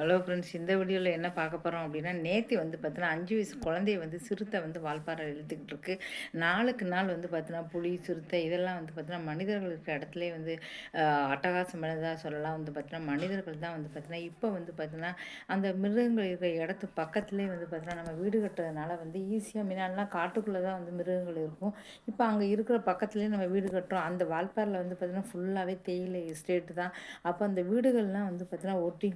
Hello friends இந்த வீடியோவில் என்ன பார்க்க போகிறோம் அப்படின்னா நேற்று வந்து பார்த்தீங்கன்னா அஞ்சு வயசு குழந்தைய வந்து சிறுத்தை வந்து வால்பாறை இழுத்துக்கிட்டு இருக்கு. நாளுக்கு நாள் வந்து பார்த்தீங்கன்னா புலி சிறுத்தை இதெல்லாம் வந்து பார்த்தீங்கன்னா மனிதர்கள் இருக்கிற இடத்துல வந்து அட்டகாசமானதாக சொல்லலாம். வந்து பார்த்தீங்கன்னா மனிதர்கள் தான் வந்து பார்த்தீங்கன்னா இப்போ வந்து பார்த்தீங்கன்னா அந்த மிருகங்கள் இருக்கிற இடத்து பக்கத்துலேயே வந்து பார்த்தீங்கன்னா நம்ம வீடு கட்டுறதுனால வந்து ஈஸியாக முன்னாடிலாம் காட்டுக்குள்ளே தான் வந்து மிருகங்கள் இருக்கும். இப்போ அங்கே இருக்கிற பக்கத்துலேயே நம்ம வீடு கட்டுறோம். அந்த வால்பாறையில் வந்து பார்த்தீங்கன்னா ஃபுல்லாகவே தேயிலை எஸ்டேட்டு தான். அப்போ அந்த வீடுகள்லாம் வந்து பார்த்தீங்கன்னா ஒட்டி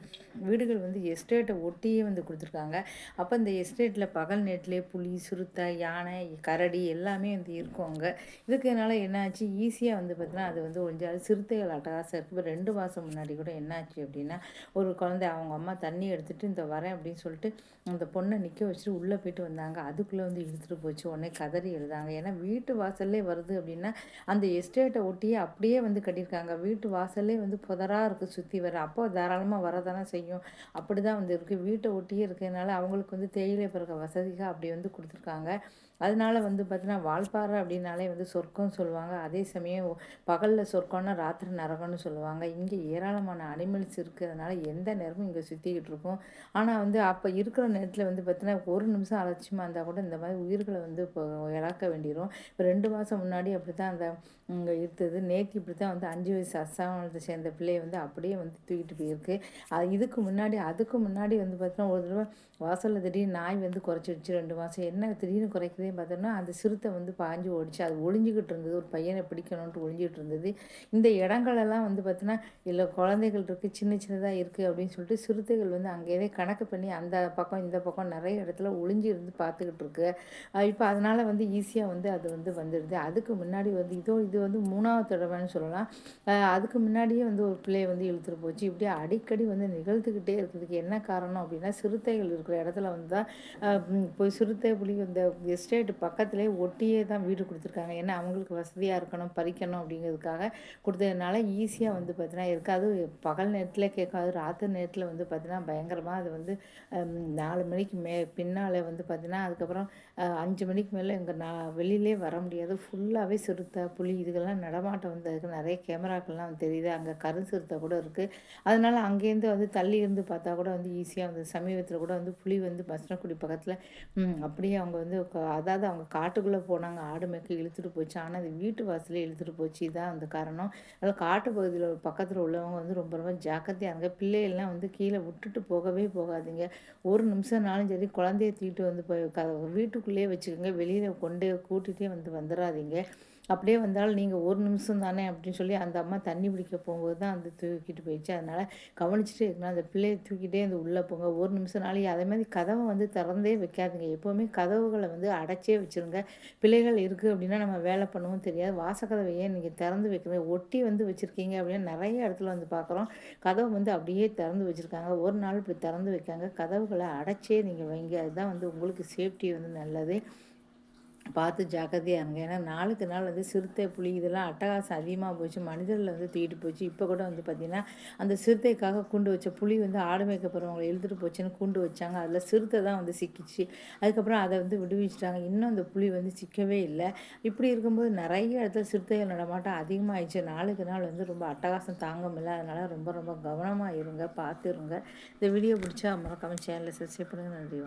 வீடுகள் வீடுகள் வந்து எஸ்டேட்டை ஒட்டியே வந்து கொடுத்துருக்காங்க. அப்போ இந்த எஸ்டேட்டில் பகல் நேரத்துலேயே புலி சுருத்தை யானை கரடி எல்லாமே வந்து இருக்கும் அங்கே. இதுக்குனால என்னாச்சு ஈஸியாக வந்து பார்த்தீங்கன்னா அது வந்து கொஞ்சம் சிறுத்தைகள் அட்டகாசம் இருக்குது இப்போ ரெண்டு மாதம் முன்னாடி கூட என்னாச்சு அப்படின்னா ஒரு குழந்தை அவங்க அம்மா தண்ணி எடுத்துகிட்டு இந்த வரேன் அப்படின்னு சொல்லிட்டு அந்த பொண்ணை நிற்க வச்சுட்டு உள்ளே போயிட்டு வந்தாங்க. அதுக்குள்ளே வந்து இழுத்துட்டு போச்சு. உடனே கதறி எழுதாங்க. ஏன்னா வீட்டு வாசல்லே வருது அப்படின்னா அந்த எஸ்டேட்டை ஒட்டியே அப்படியே வந்து கட்டியிருக்காங்க. வீட்டு வாசல்லே வந்து புதராக இருக்குது சுற்றி வர அப்போ தாராளமாக வரதானே செய்யும். அப்படி தான் வந்து இருக்குது வீட்டை ஒட்டியே இருக்கிறதுனால அவங்களுக்கு வந்து தேயிலை பிறக்க வசதிகள் அப்படி வந்து கொடுத்துருக்காங்க. அதனால வந்து பார்த்திங்கன்னா வால்பாறை அப்படின்னாலே வந்து சொர்க்கம் சொல்லுவாங்க. அதே சமயம் பகலில் சொர்க்கம்னா ராத்திரி நரகம்னு சொல்லுவாங்க. இங்கே ஏராளமான அனிமல்ஸ் இருக்கிறதுனால எந்த நேரமும் இங்கே சுற்றிக்கிட்டு இருக்கும். ஆனால் வந்து அப்போ இருக்கிற நேரத்தில் வந்து பார்த்திங்கன்னா ஒரு நிமிஷம் அலட்சியமாக இருந்தால் கூட இந்த மாதிரி உயிர்களை வந்து இப்போ இழக்க வேண்டிடும் இப்போ ரெண்டு மாதம் முன்னாடி அப்படி தான் அந்த இங்கே இருந்தது. நேற்று இப்படி தான் வந்து அஞ்சு வயசு அசாமத்தை சேர்ந்த பிள்ளையை வந்து அப்படியே வந்து தூக்கிட்டு போயிருக்கு. அது இதுக்கு முன்னாடி அதுக்கு முன்னாடி வந்து பார்த்தோன்னா ஒரு தடவை வாசலில் திடீர்னு நாய் வந்து குறைச்சிடுச்சு ரெண்டு மாதம் என்ன திடீர்னு குறைக்குதே பார்த்தோன்னா அந்த சிறுத்தை வந்து பாஞ்சு ஓடிச்சு. அது ஒளிஞ்சிக்கிட்டு இருந்தது. ஒரு பையனை பிடிக்கணுன்ட்டு ஒழிஞ்சிக்கிட்டு இருந்தது. இந்த இடங்களெல்லாம் வந்து பார்த்தோன்னா இல்லை குழந்தைகள் இருக்குது சின்ன சின்னதாக இருக்குது அப்படின்னு சொல்லிட்டு சிறுத்தைகள் வந்து அங்கேயே கணக்கு பண்ணி அந்த பக்கம் இந்த பக்கம் நிறைய இடத்துல ஒளிஞ்சி இருந்து பார்த்துக்கிட்டு இருக்கு. இப்போ அதனால் வந்து ஈஸியாக வந்து அது வந்து வந்துடுது. அதுக்கு முன்னாடி வந்து இதோ இது வந்து மூணாவது தடவைன்னு சொல்லலாம். அதுக்கு முன்னாடியே வந்து ஒரு பிள்ளையை வந்து இழுத்துட்டு போச்சு. இப்படியே அடிக்கடி வந்து நிகழ்த்துக்கிட்டே இருக்கிறதுக்கு என்ன காரணம் அப்படின்னா சிறுத்தைகள் இருக்கிற இடத்துல வந்து தான் இப்போ சிறுத்தை புலி இந்த எஸ்டேட் பக்கத்துலேயே ஒட்டியே தான் வீடு கொடுத்துருக்காங்க. ஏன்னா அவங்களுக்கு வசதியாக இருக்கணும் பறிக்கணும் அப்படிங்கிறதுக்காக கொடுத்ததுனால ஈஸியாக வந்து பார்த்தீங்கன்னா இருக்காது பகல் நேரத்தில் கேட்காது ராத்திரி நேரத்தில் வந்து பார்த்தீங்கன்னா பயங்கரமாக அது வந்து நாலு மணிக்கு மே பின்னால் வந்து பார்த்தீங்கன்னா அதுக்கப்புறம் அஞ்சு மணிக்கு மேலே இங்கே நான் வெளியிலே வர முடியாது. ஃபுல்லாகவே சிறுத்தை புலி இதுக்கெல்லாம் நடமாட்டம் வந்து அதுக்கு நிறைய கேமராக்கள்லாம் தெரியுது. அங்கே கரு சிறுத்தை கூட இருக்குது அதனால் அங்கேருந்து வந்து தள்ளி இருந்து பார்த்தா கூட வந்து ஈஸியாக வந்து சமீபத்தில் கூட வந்து புலி வந்து பஸ்னக்குடி பக்கத்தில் அப்படியே அவங்க வந்து அதாவது அவங்க காட்டுக்குள்ளே போனாங்க. ஆடு மேய்க்க இழுத்துட்டு போச்சு. ஆனால் அது வீட்டு வாசலே இழுத்துட்டு போச்சு. இதான் அந்த காரணம். அதாவது காட்டு பகுதியில் பக்கத்தில் உள்ளவங்க வந்து ரொம்ப ரொம்ப ஜாக்கிரதையாக இருங்க. பிள்ளைகள்லாம் வந்து கீழே விட்டுட்டு போகவே போகாதீங்க. ஒரு நிமிஷம்னாலும் சரி குழந்தைய தூக்கிட்டு வந்து போய் வீட்டுக்குள்ளேயே வச்சுக்கோங்க. வெளியில் கொண்டு கூட்டிகிட்டே வந்து வந்துடாதீங்க அப்படியே வந்தாலும் நீங்கள் ஒரு நிமிஷம் தானே அப்படின்னு சொல்லி அந்த அம்மா தண்ணி பிடிக்க போகும்போது தான் அந்த தூக்கிட்டு போயிடுச்சு. அதனால் கவனிச்சுட்டு இருக்கணும். அந்த பிள்ளையை தூக்கிட்டே அந்த உள்ளே போங்க. ஒரு நிமிஷம் நாளைக்கு அதே மாதிரி கதவை வந்து திறந்தே வைக்காதுங்க. எப்போவுமே கதவுகளை வந்து அடைச்சே வச்சுருங்க. பிள்ளைகள் இருக்குது அப்படின்னா நம்ம வேலை பண்ணவும் தெரியாது. வாசக்கதவையே நீங்கள் திறந்து வைக்கிறது ஒட்டி வந்து வச்சுருக்கீங்க அப்படின்னா நிறைய இடத்துல வந்து பார்க்குறோம். கதவை வந்து அப்படியே திறந்து வச்சுருக்காங்க. ஒரு நாள் இப்படி திறந்து வைக்காங்க. கதவுகளை அடைச்சே நீங்கள் வைங்க. அதுதான் வந்து உங்களுக்கு சேஃப்டி வந்து நல்லது. பார்த்து ஜாக்கிரதையாக இருங்க. ஏன்னா நாளுக்கு நாள் வந்து சிறுத்தை புலி இதெல்லாம் அட்டகாசம் அதிகமாக போச்சு. மனிதர்கள் வந்து தூக்கிட்டு போச்சு. இப்போ கூட வந்து பார்த்திங்கன்னா அந்த சிறுத்தைக்காக குண்டு வச்ச புலி வந்து ஆடு மேய்க்க போகிறவங்களை போச்சுன்னு குண்டு வச்சாங்க. அதில் சிறுத்தை தான் வந்து சிக்கிச்சு. அதுக்கப்புறம் அதை வந்து விடுவிச்சிட்டாங்க. இன்னும் அந்த புலி வந்து சிக்கவே இல்லை. இப்படி இருக்கும்போது நிறைய இடத்துல சிறுத்தைகள் நடமாட்டம் அதிகமாகிடுச்சு நாளுக்கு நாள் வந்து ரொம்ப அட்டகாசம் தாங்க முடியல அதனால் ரொம்ப ரொம்ப கவனமாக இருங்க பார்த்துருங்க இந்த வீடியோ பிடிச்சா மறக்காமல் சேனலில் சப்ஸ்கிரைப் பண்ணுங்கள் நன்றி